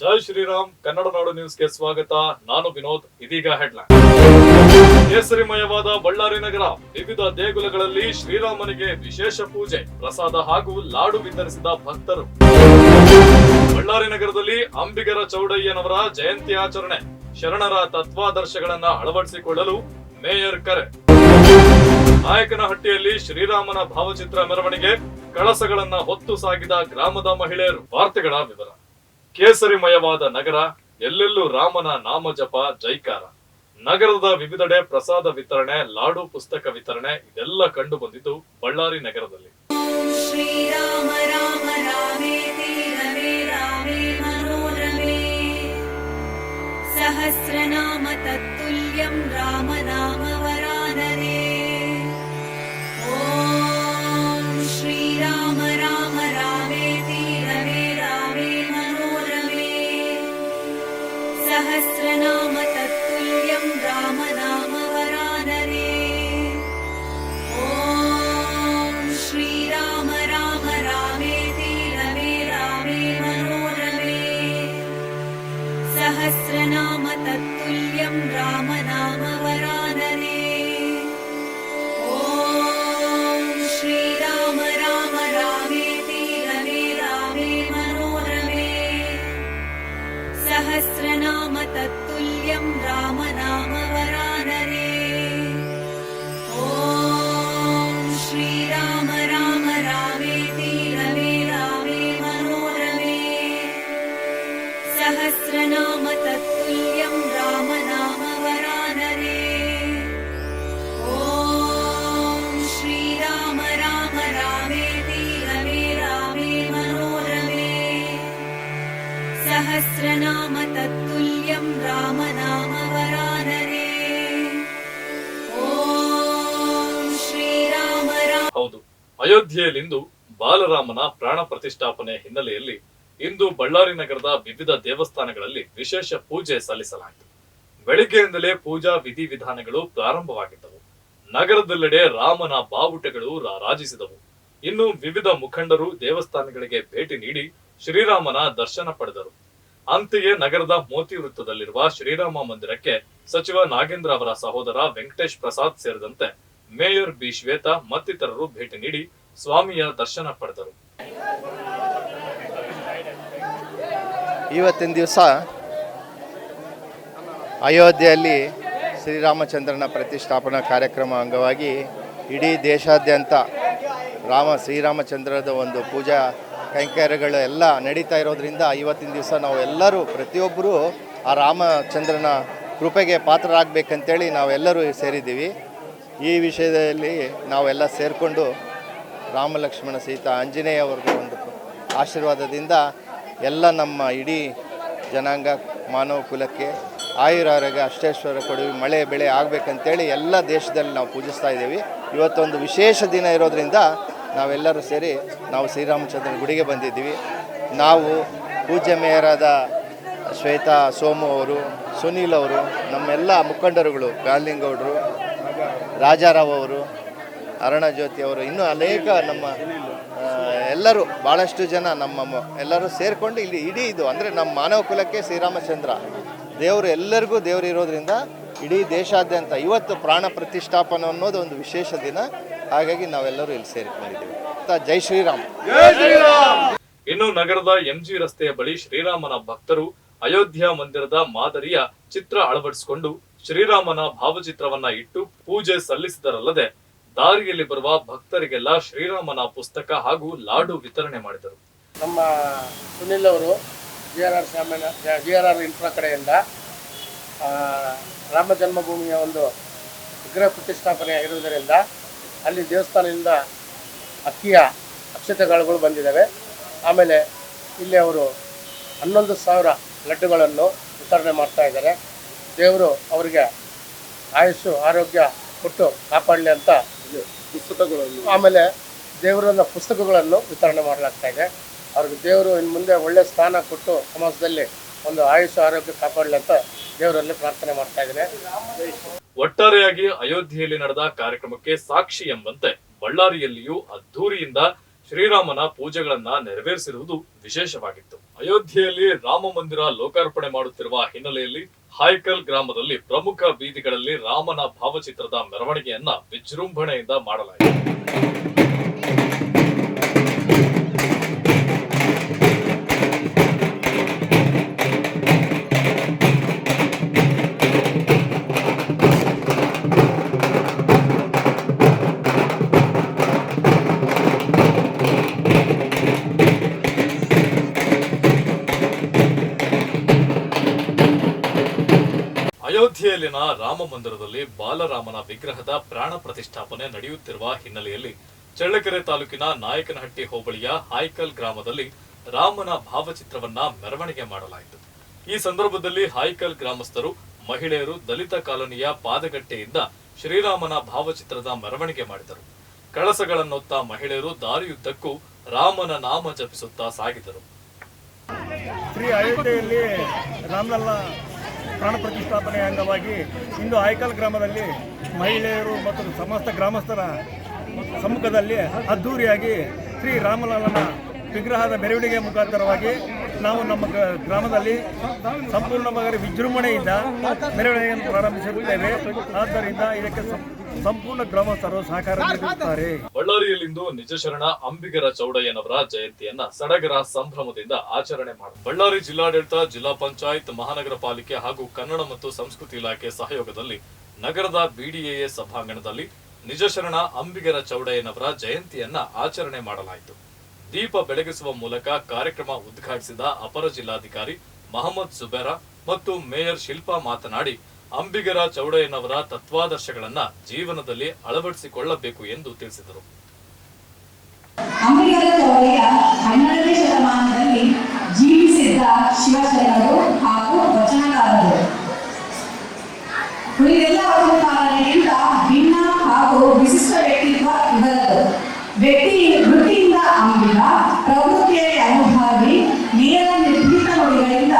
ಜೈ ಶ್ರೀರಾಮ್, ಕನ್ನಡ ನಾಡು ನ್ಯೂಸ್ಗೆ ಸ್ವಾಗತ. ನಾನು ವಿನೋದ್, ಇದೀಗ ಹೆಡ್ಲೈನ್. ಕೇಸರಿಮಯವಾದ ಬಳ್ಳಾರಿ ನಗರ, ವಿವಿಧ ದೇಗುಲಗಳಲ್ಲಿ ಶ್ರೀರಾಮನಿಗೆ ವಿಶೇಷ ಪೂಜೆ, ಪ್ರಸಾದ ಹಾಗೂ ಲಾಡು ವಿತರಿಸಿದ ಭಕ್ತರು. ಬಳ್ಳಾರಿ ನಗರದಲ್ಲಿ ಅಂಬಿಗರ ಚೌಡಯ್ಯನವರ ಜಯಂತಿ ಆಚರಣೆ, ಶರಣರ ತತ್ವಾದರ್ಶಗಳನ್ನ ಅಳವಡಿಸಿಕೊಳ್ಳಲು ಮೇಯರ್ ಕರೆ. ನಾಯಕನಹಟ್ಟಿಯಲ್ಲಿ ಶ್ರೀರಾಮನ ಭಾವಚಿತ್ರ ಮೆರವಣಿಗೆ, ಕಳಸಗಳನ್ನ ಹೊತ್ತು ಸಾಗಿದ ಗ್ರಾಮದ ಮಹಿಳೆಯರು. ವಾರ್ತೆಗಳ ವಿವರ. ಕೇಸರಿಮಯವಾದ ನಗರ, ಎಲ್ಲೆಲ್ಲೂ ರಾಮನ ನಾಮ ಜಪ, ಜೈಕಾರ. ನಗರದ ವಿವಿಧೆಡೆ ಪ್ರಸಾದ ವಿತರಣೆ, ಲಾಡು ಪುಸ್ತಕ ವಿತರಣೆ, ಇದೆಲ್ಲ ಕಂಡು ಬಂದಿದ್ದು ಬಳ್ಳಾರಿ ನಗರದಲ್ಲಿ. सहस्रनाम ಅಯೋಧ್ಯೆಯಲ್ಲಿಂದು ಬಾಲರಾಮನ ಪ್ರಾಣ ಪ್ರತಿಷ್ಠಾಪನೆ ಹಿನ್ನೆಲೆಯಲ್ಲಿ ಇಂದು ಬಳ್ಳಾರಿ ನಗರದ ವಿವಿಧ ದೇವಸ್ಥಾನಗಳಲ್ಲಿ ವಿಶೇಷ ಪೂಜೆ ಸಲ್ಲಿಸಲಾಯಿತು. ಬೆಳಿಗ್ಗೆಯಿಂದಲೇ ಪೂಜಾ ವಿಧಿವಿಧಾನಗಳು ಪ್ರಾರಂಭವಾಗಿದ್ದವು. ನಗರದೆಲ್ಲೆಡೆ ರಾಮನ ಬಾವುಟಗಳು ರಾರಾಜಿಸಿದವು ಇನ್ನು ವಿವಿಧ ಮುಖಂಡರು ದೇವಸ್ಥಾನಗಳಿಗೆ ಭೇಟಿ ನೀಡಿ ಶ್ರೀರಾಮನ ದರ್ಶನ ಪಡೆದರು. ಅಂತೆಯೇ ನಗರದ ಮೋತಿ ವೃತ್ತದಲ್ಲಿರುವ ಶ್ರೀರಾಮ ಮಂದಿರಕ್ಕೆ ಸಚಿವ ನಾಗೇಂದ್ರ ಅವರ ಸಹೋದರ ವೆಂಕಟೇಶ್ ಪ್ರಸಾದ್ ಸೇರಿದಂತೆ ಮೇಯರ್ ಬಿ. ಶ್ವೇತಾ ಮತ್ತಿತರರು ಭೇಟಿ ನೀಡಿ ಸ್ವಾಮಿಯ ದರ್ಶನ ಪಡೆದರು. ಇವತ್ತಿನ ದಿವಸ ಅಯೋಧ್ಯೆಯಲ್ಲಿ ಶ್ರೀರಾಮಚಂದ್ರನ ಪ್ರತಿಷ್ಠಾಪನಾ ಕಾರ್ಯಕ್ರಮ ಅಂಗವಾಗಿ ಇಡೀ ದೇಶಾದ್ಯಂತ ರಾಮ ಶ್ರೀರಾಮಚಂದ್ರದ ಒಂದು ಪೂಜಾ ಕೈಂಕರ್ಯಗಳು ಎಲ್ಲ ನಡೀತಾ ಇರೋದ್ರಿಂದ ಇವತ್ತಿನ ದಿವಸ ನಾವು ಎಲ್ಲರೂ ಪ್ರತಿಯೊಬ್ಬರೂ ಆ ರಾಮಚಂದ್ರನ ಕೃಪೆಗೆ ಪಾತ್ರರಾಗಬೇಕಂತೇಳಿ ನಾವೆಲ್ಲರೂ ಸೇರಿದ್ದೀವಿ. ಈ ವಿಷಯದಲ್ಲಿ ನಾವೆಲ್ಲ ಸೇರಿಕೊಂಡು ರಾಮ ಲಕ್ಷ್ಮಣ ಸೀತಾ ಆಂಜನೇಯ ಅವ್ರಿಗೆ ಒಂದು ಆಶೀರ್ವಾದದಿಂದ ಎಲ್ಲ ನಮ್ಮ ಇಡೀ ಜನಾಂಗ ಮಾನವ ಕುಲಕ್ಕೆ ಆಯುರಾರೋಗ್ಯ ಅಷ್ಟೇಶ್ವರ ಕೊಡವಿ ಮಳೆ, ಬೆಳೆ ಆಗಬೇಕಂತೇಳಿ ಎಲ್ಲ ದೇಶದಲ್ಲಿ ನಾವು ಪೂಜಿಸ್ತಾ ಇದ್ದೀವಿ. ಇವತ್ತೊಂದು ವಿಶೇಷ ದಿನ ಇರೋದರಿಂದ ನಾವೆಲ್ಲರೂ ಸೇರಿ ನಾವು ಶ್ರೀರಾಮಚಂದ್ರನ ಗುಡಿಗೆ ಬಂದಿದ್ದೀವಿ. ನಾವು ಪೂಜ್ಯ ಮೇಯರಾದ ಶ್ವೇತಾ ಸೋಮು ಅವರು, ಸುನೀಲ್ ಅವರು, ನಮ್ಮೆಲ್ಲ ಮುಖಂಡರುಗಳು ಗಾಲಿಂಗೌಡರು ರಾಜಾರಾವ್ ಅವರು ಅರುಣ ಜ್ಯೋತಿ ಅವರು ಇನ್ನೂ ಅನೇಕ ನಮ್ಮ ಎಲ್ಲರೂ ಭಾಳಷ್ಟು ಜನ ನಮ್ಮ ಎಲ್ಲರೂ ಸೇರಿಕೊಂಡು ಇಲ್ಲಿ ಇಡೀ ಇದು, ಅಂದರೆ ನಮ್ಮ ಮಾನವ ಕುಲಕ್ಕೆ ಶ್ರೀರಾಮಚಂದ್ರ, ದೇವರು ಎಲ್ಲರಿಗೂ ದೇವರು ಇರೋದ್ರಿಂದ ಇಡೀ ದೇಶಾದ್ಯಂತ ಇವತ್ತು ಪ್ರಾಣ ಪ್ರತಿಷ್ಠಾಪನೆ ಅನ್ನೋದು ಒಂದು ವಿಶೇಷ ದಿನ. ಹಾಗಾಗಿ ನಾವೆಲ್ಲರೂ ಇಲ್ಲಿ ಸೇರಿಕೊಂಡಿದ್ದೀವಿ. ಜೈ ಶ್ರೀರಾಮ್. ಇನ್ನು ನಗರದ ಎಂಜಿ ರಸ್ತೆಯ ಬಳಿ ಶ್ರೀರಾಮನ ಭಕ್ತರು ಅಯೋಧ್ಯ ಮಂದಿರದ ಮಾದರಿಯ ಚಿತ್ರ ಅಳವಡಿಸಿಕೊಂಡು ಶ್ರೀರಾಮನ ಭಾವಚಿತ್ರವನ್ನ ಇಟ್ಟು ಪೂಜೆ ಸಲ್ಲಿಸಿದರಲ್ಲದೆ ದಾರಿಯಲ್ಲಿ ಬರುವ ಭಕ್ತರಿಗೆಲ್ಲ ಶ್ರೀರಾಮನ ಪುಸ್ತಕ ಹಾಗೂ ಲಾಡು ವಿತರಣೆ ಮಾಡಿದರು. ನಮ್ಮ ಸುನಿಲ್ ಅವರು, ಜಿ ಆರ್ ಆರ್ ಸಾಮಾನ್ಯ ಜಿ ಆರ್ ಆರ್ ಇನ್ಫ್ರಾ ಕಡೆಯಿಂದ ರಾಮ ಜನ್ಮಭೂಮಿಯ ಒಂದು ವಿಗ್ರಹ ಪ್ರತಿಷ್ಠಾಪನೆ ಇರುವುದರಿಂದ ಅಲ್ಲಿ ದೇವಸ್ಥಾನದಿಂದ ಅಕ್ಕಿಯ ಅಕ್ಷತೆಗಳು ಬಂದಿದ್ದಾವೆ. ಆಮೇಲೆ ಇಲ್ಲಿ ಅವರು ಹನ್ನೊಂದು ಸಾವಿರ ಲಡ್ಡುಗಳನ್ನು ವಿತರಣೆ ಮಾಡ್ತಾ ಇದ್ದಾರೆ. ದೇವರು ಅವರಿಗೆ ಆಯುಸ್ಸು, ಆರೋಗ್ಯ ಕೊಟ್ಟು ಕಾಪಾಡಲಿ ಅಂತ ಪುಸ್ತಕಗಳನ್ನು ಆಮೇಲೆ ದೇವರನ್ನ ಪುಸ್ತಕಗಳನ್ನು ವಿತರಣೆ ಮಾಡಲಾಗ್ತಾ ಇದೆ. ಅವ್ರಿಗೆ ದೇವರು ಇನ್ನು ಮುಂದೆ ಒಳ್ಳೆ ಸ್ಥಾನ ಕೊಟ್ಟು ಸಮಾಜದಲ್ಲಿ ಒಂದು ಆಯುಷ, ಆರೋಗ್ಯ ಕಾಪಾಡಲಿ ಅಂತ ದೇವರಲ್ಲಿ ಪ್ರಾರ್ಥನೆ ಮಾಡ್ತಾ ಇದ್ದೇನೆ. ಒಟ್ಟಾರೆಯಾಗಿ ಅಯೋಧ್ಯೆಯಲ್ಲಿ ನಡೆದ ಕಾರ್ಯಕ್ರಮಕ್ಕೆ ಸಾಕ್ಷಿ ಎಂಬಂತೆ ಬಳ್ಳಾರಿಯಲ್ಲಿಯೂ ಅದ್ಧೂರಿಯಿಂದ ಶ್ರೀರಾಮನ ಪೂಜೆಗಳನ್ನ ನೆರವೇರಿಸಿರುವುದು ವಿಶೇಷವಾಗಿತ್ತು. ಅಯೋಧ್ಯೆಯಲ್ಲಿ ರಾಮ ಮಂದಿರ ಲೋಕಾರ್ಪಣೆ ಮಾಡುತ್ತಿರುವ ಹಿನ್ನೆಲೆಯಲ್ಲಿ ಹಾಯ್ಕಲ್ ಗ್ರಾಮದಲ್ಲಿ ಪ್ರಮುಖ ಬೀದಿಗಳಲ್ಲಿ ರಾಮನ ಭಾವಚಿತ್ರದ ಮೆರವಣಿಗೆಯನ್ನ ವಿಜೃಂಭಣೆಯಿಂದ ಮಾಡಲಾಯಿತು ಅಯೋಧ್ಯೆಯಲ್ಲಿನ ರಾಮ ಮಂದಿರದಲ್ಲಿ ಬಾಲರಾಮನ ವಿಗ್ರಹದ ಪ್ರಾಣ ಪ್ರತಿಷ್ಠಾಪನೆ ನಡೆಯುತ್ತಿರುವ ಹಿನ್ನೆಲೆಯಲ್ಲಿ ಚಳ್ಳಕೆರೆ ತಾಲೂಕಿನ ನಾಯಕನಹಟ್ಟಿ ಹೋಬಳಿಯ ಹಾಯ್ಕಲ್ ಗ್ರಾಮದಲ್ಲಿ ರಾಮನ ಭಾವಚಿತ್ರವನ್ನ ಮೆರವಣಿಗೆ ಮಾಡಲಾಯಿತು. ಈ ಸಂದರ್ಭದಲ್ಲಿ ಹಾಯ್ಕಲ್ ಗ್ರಾಮಸ್ಥರು, ಮಹಿಳೆಯರು, ದಲಿತ ಕಾಲೋನಿಯ ಪಾದಗಟ್ಟೆಯಿಂದ ಶ್ರೀರಾಮನ ಭಾವಚಿತ್ರದ ಮೆರವಣಿಗೆ ಮಾಡಿದರು. ಕಳಸಗಳನ್ನೊತ್ತ ಮಹಿಳೆಯರು ದಾರಿಯುದ್ದಕ್ಕೂ ರಾಮನ ನಾಮ ಜಪಿಸುತ್ತಾ ಸಾಗಿದರು. ಪ್ರಾಣ ಪ್ರತಿಷ್ಠಾಪನೆಯ ಅಂಗವಾಗಿ ಇಂದು ಆಯ್ಕಲ್ ಗ್ರಾಮದಲ್ಲಿ ಮಹಿಳೆಯರು ಮತ್ತು ಸಮಸ್ತ ಗ್ರಾಮಸ್ಥರ ಸಮ್ಮುಖದಲ್ಲಿ ಅದ್ಧೂರಿಯಾಗಿ ಶ್ರೀ ರಾಮಲಾಲನ ವಿಗ್ರಹದ ಮೆರವಣಿಗೆ ಮುಖಾಂತರವಾಗಿ ನಾವು ನಮ್ಮ ಗ್ರ- ಗ್ರಾಮದಲ್ಲಿ ಸಂಪೂರ್ಣವಾಗಿ ವಿಜೃಂಭಣೆಯಿಂದ ಮೆರವಣಿಗೆಯನ್ನು ಪ್ರಾರಂಭಿಸುತ್ತೇವೆ ಆದ್ದರಿಂದ ಇದಕ್ಕೆ ಸಂಪೂರ್ಣ ಗ್ರಾಮಸ್ಥರು ಸಹಕಾರ ನೀಡುತ್ತಾರೆ. ಬಳ್ಳಾರಿಯಲ್ಲಿಂದು ನಿಜಶರಣ ಅಂಬಿಗರ ಚೌಡಯ್ಯನವರ ಜಯಂತಿಯನ್ನ ಸಡಗರ ಸಂಭ್ರಮದಿಂದ ಆಚರಣೆ ಮಾಡಿ, ಬಳ್ಳಾರಿ ಜಿಲ್ಲಾಡಳಿತ, ಜಿಲ್ಲಾ ಪಂಚಾಯತ್, ಮಹಾನಗರ ಪಾಲಿಕೆ ಹಾಗೂ ಕನ್ನಡ ಮತ್ತು ಸಂಸ್ಕೃತಿ ಇಲಾಖೆ ಸಹಯೋಗದಲ್ಲಿ ನಗರದ ಬಿಡಿಎಎ ಸಭಾಂಗಣದಲ್ಲಿ ನಿಜಶರಣ ಅಂಬಿಗರ ಚೌಡಯ್ಯನವರ ಜಯಂತಿಯನ್ನ ಆಚರಣೆ ಮಾಡಲಾಯಿತು. ದೀಪ ಬೆಳಗಿಸುವ ಮೂಲಕ ಕಾರ್ಯಕ್ರಮ ಉದ್ಘಾಟಿಸಿದ ಅಪರ ಜಿಲ್ಲಾಧಿಕಾರಿ ಮಹಮ್ಮದ್ ಸುಬೇರ ಮತ್ತು ಮೇಯರ್ ಶಿಲ್ಪಾ ಮಾತನಾಡಿ, ಅಂಬಿಗರ ಚೌಡಯ್ಯನವರ ತತ್ವಾದರ್ಶಗಳನ್ನ ಜೀವನದಲ್ಲಿ ಅಳವಡಿಸಿಕೊಳ್ಳಬೇಕು ಎಂದು ತಿಳಿಸಿದರು. ಅಂಬಿಗರ ಚೌಡಯ್ಯ ಹನ್ನೆರಡನೇ ಶತಮಾನದಲ್ಲಿ ಜೀವಿಸಿದ್ದ ಶಿವಶರಣರು ಹಾಗೂ ವಚನಕಾರರು. ಉಳಿದೆಲ್ಲ ವಚನಕಾರರಿಗಿಂತ ಭಿನ್ನ ಹಾಗೂ ವಿಶಿಷ್ಟ ವ್ಯಕ್ತಿತ್ವ ಇವರದು ವ್ಯಕ್ತಿ ವೃತ್ತಿಯಿಂದ ಅಂಬಿಗ ಪ್ರವೃತ್ತಿಯಲ್ಲಿ ಅನುಭಾವಿ, ನೇರ ನಿರ್ಭೀತ ನುಡಿಗಳಿಂದ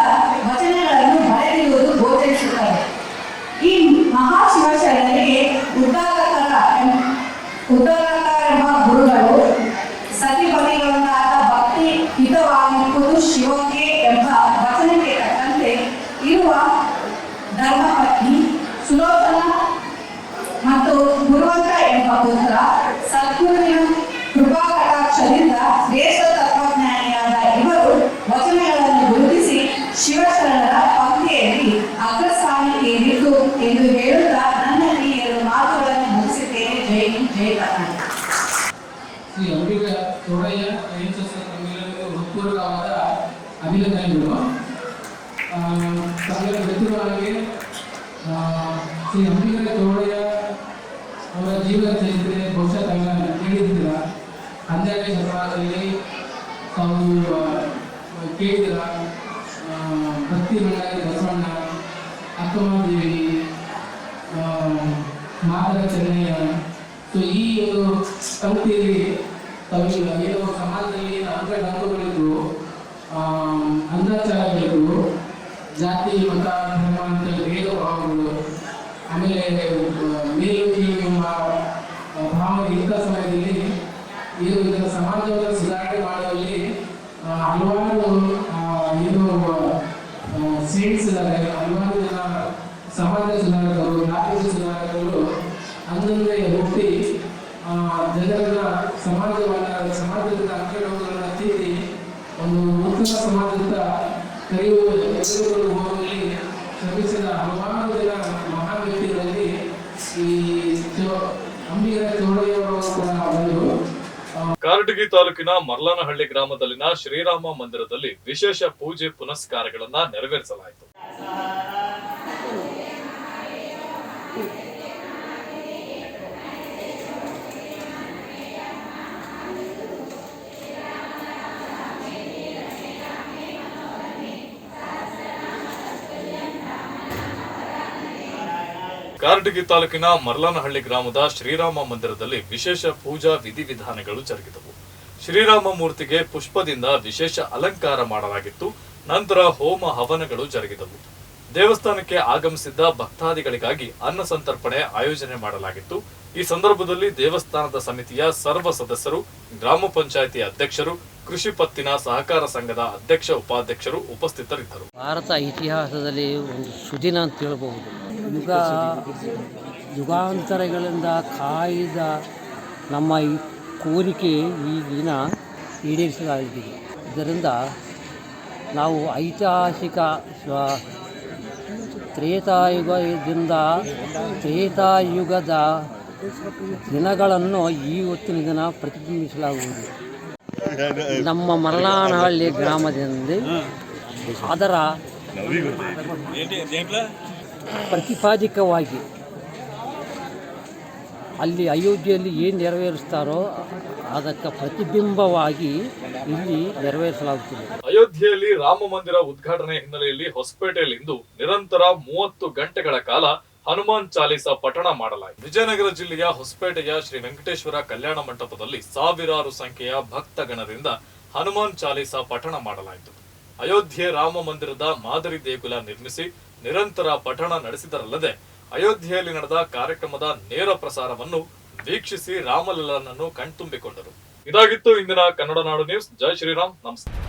ವಚನಗಳನ್ನು ಬರೆದಿರುವುದು ಗೋಚರಿಸುತ್ತದೆ. ಈ ಮಹಾಶಿವಶರಣರಿಗೆ ಉದ್ದಾರಕರ ಉದ್ದಾರಕ ಅವರ ಜೀವನ ಚರಿತ್ರೆ ಬಹುಶಃ ತಾವೆಲ್ಲ ಕೇಳಿದ್ದೀರ? ಹನ್ನೆರಡನೇ ಶತಮಾನದಲ್ಲಿ ತಾವು ಕೇಳಿದಿರ ಭಕ್ತಿ ಬಂಡಾರಿ ಬಸವಣ್ಣ, ಅಕ್ಕಮಹಾದೇವಿ ಮಾದರ ಚೆನ್ನಯ್ಯ ಸೊ ಈ ಒಂದು ಸಂಸ್ಥೆಯಲ್ಲಿ ತಮಗೆ ಏನೋ ಸಮಾಜದಲ್ಲಿ ಏನು ಅಂಗಡಂಗುಗಳಿದ್ದು ಅಂಧಾಚಾರಗಳಿದ್ದು, ಜಾತಿ, ಮತ, ಧರ್ಮ ಅಂತ ಭೇದ ಭಾವಗಳು. ಆಮೇಲೆ ಇಂಥ ಸಮಯದಲ್ಲಿ ಇದು ಇದರ ಸಮಾಜವನ್ನು ಸುಧಾರಣೆ ಮಾಡುವಲ್ಲಿ ಹಲವಾರು ಏನು ಸೀಟ್ಸ್ ಇದ್ದಾರೆ ಹಲವಾರು ಜನ ಸಮಾಜ ಸುಧಾರಕರು ನಾಗರಿಕ ಸುಧಾರಕರು ಅಂದಂದೇ ಹುಟ್ಟಿ ಜನರನ್ನ ಸಮಾಜವನ್ನ ಸಮಾಜದಿಂದ ಅಂಕಣಗಳನ್ನು ತೀರಿ ಒಂದು ಉತ್ತಮ ಸಮಾಜದಿಂದ ಕರೆಯುವ ಹೋಗುವಲ್ಲಿ ಶ್ರಮಿಸಿದ ಹಲವಾರು ಜನ ಮಹಾನ್ ವ್ಯಕ್ತಿಗಳಲ್ಲಿ ಈ ಕಾರಟಗಿ ತಾಲೂಕಿನ ಮರ್ಲಾನಹಳ್ಳಿ ಗ್ರಾಮದಲ್ಲಿನ ಶ್ರೀರಾಮ ಮಂದಿರದಲ್ಲಿ ವಿಶೇಷ ಪೂಜೆ ಪುನಸ್ಕಾರಗಳನ್ನ ನೆರವೇರಿಸಲಾಯಿತು. ಕಾರಟಗಿ ತಾಲೂಕಿನ ಮರ್ಲಾನಹಳ್ಳಿ ಗ್ರಾಮದ ಶ್ರೀರಾಮ ಮಂದಿರದಲ್ಲಿ ವಿಶೇಷ ಪೂಜಾ ವಿಧಿವಿಧಾನಗಳು ಜರುಗಿದವು. ಶ್ರೀರಾಮ ಮೂರ್ತಿಗೆ ಪುಷ್ಪದಿಂದ ವಿಶೇಷ ಅಲಂಕಾರ ಮಾಡಲಾಗಿತ್ತು. ನಂತರ ಹೋಮ ಹವನಗಳು ಜರುಗಿದವು. ದೇವಸ್ಥಾನಕ್ಕೆ ಆಗಮಿಸಿದ್ದ ಭಕ್ತಾದಿಗಳಿಗಾಗಿ ಅನ್ನ ಸಂತರ್ಪಣೆ ಆಯೋಜನೆ ಮಾಡಲಾಗಿತ್ತು. ಈ ಸಂದರ್ಭದಲ್ಲಿ ದೇವಸ್ಥಾನದ ಸಮಿತಿಯ ಸರ್ವ ಸದಸ್ಯರು, ಗ್ರಾಮ ಪಂಚಾಯಿತಿ ಅಧ್ಯಕ್ಷರು, ಕೃಷಿ ಪತ್ತಿನ ಸಹಕಾರ ಸಂಘದ ಅಧ್ಯಕ್ಷ, ಉಪಾಧ್ಯಕ್ಷರು ಉಪಸ್ಥಿತರಿದ್ದರು. ಭಾರತ ಇತಿಹಾಸದಲ್ಲಿ ಒಂದು ಸುದಿನ ಅಂತ ಹೇಳ್ಬೋದು ಯುಗ ಯುಗಾಂತರಗಳಿಂದ ಕಾಯ್ದ ನಮ್ಮ ಈ ಕೋರಿಕೆ ಈಗಿನ ದಿನ ಈಡೇರಿಸಲಾಗಿದೆ. ಇದರಿಂದ ನಾವು ಐತಿಹಾಸಿಕ ಸ್ವ- ತ್ರೇತಾಯುಗದಿಂದ ತ್ರೇತಾಯುಗದ ದಿನಗಳನ್ನು ಈ ಹೊತ್ತಿನ ದಿನ ಪ್ರತಿಬಿಂಬಿಸಲಾಗುವುದು. ನಮ್ಮ ಮರಳಾನಹಳ್ಳಿ ಗ್ರಾಮದಿಂದ ಅದರ ಪ್ರತಿಪಾದಿಕವಾಗಿ. ಅಲ್ಲಿ ಅಯೋಧ್ಯೆಯಲ್ಲಿ ಏನು ನೆರವೇರಿಸ್ತಾರೋ ಅದಕ್ಕೆ ಪ್ರತಿಬಿಂಬವಾಗಿ ಇಲ್ಲಿ ನೆರವೇರಿಸಲಾಗುತ್ತದೆ. ಅಯೋಧ್ಯೆಯಲ್ಲಿ ರಾಮ ಮಂದಿರ ಉದ್ಘಾಟನೆ ಹಿನ್ನೆಲೆಯಲ್ಲಿ ಹೊಸಪೇಟೆಯಲ್ಲಿಂದು ನಿರಂತರ ಮೂವತ್ತು ಗಂಟೆಗಳ ಕಾಲ ಹನುಮಾನ್ ಚಾಲೀಸ ಪಠಣ ಮಾಡಲಾಯಿತು. ವಿಜಯನಗರ ಜಿಲ್ಲೆಯ ಹೊಸಪೇಟೆಯ ಶ್ರೀ ವೆಂಕಟೇಶ್ವರ ಕಲ್ಯಾಣ ಮಂಟಪದಲ್ಲಿ ಸಾವಿರಾರು ಸಂಖ್ಯೆಯ ಭಕ್ತಗಣದಿಂದ ಹನುಮಾನ್ ಚಾಲೀಸ ಪಠಣ ಮಾಡಲಾಯಿತು. ಅಯೋಧ್ಯೆ ರಾಮ ಮಂದಿರದ ಮಾದರಿ ದೇಗುಲ ನಿರ್ಮಿಸಿ ನಿರಂತರ ಪಠಣ ನಡೆಸಿದರಲ್ಲದೆ ಅಯೋಧ್ಯೆಯಲ್ಲಿ ನಡೆದ ಕಾರ್ಯಕ್ರಮದ ನೇರ ಪ್ರಸಾರವನ್ನು ವೀಕ್ಷಿಸಿ ರಾಮಲಲ್ಲನನ್ನು ಕಣ್ತುಂಬಿಕೊಂಡರು. ಇದಾಗಿತ್ತು ಇಂದಿನ ಕನ್ನಡ ನಾಡು ನ್ಯೂಸ್. ಜೈ ಶ್ರೀರಾಮ್. ನಮಸ್ತೆ.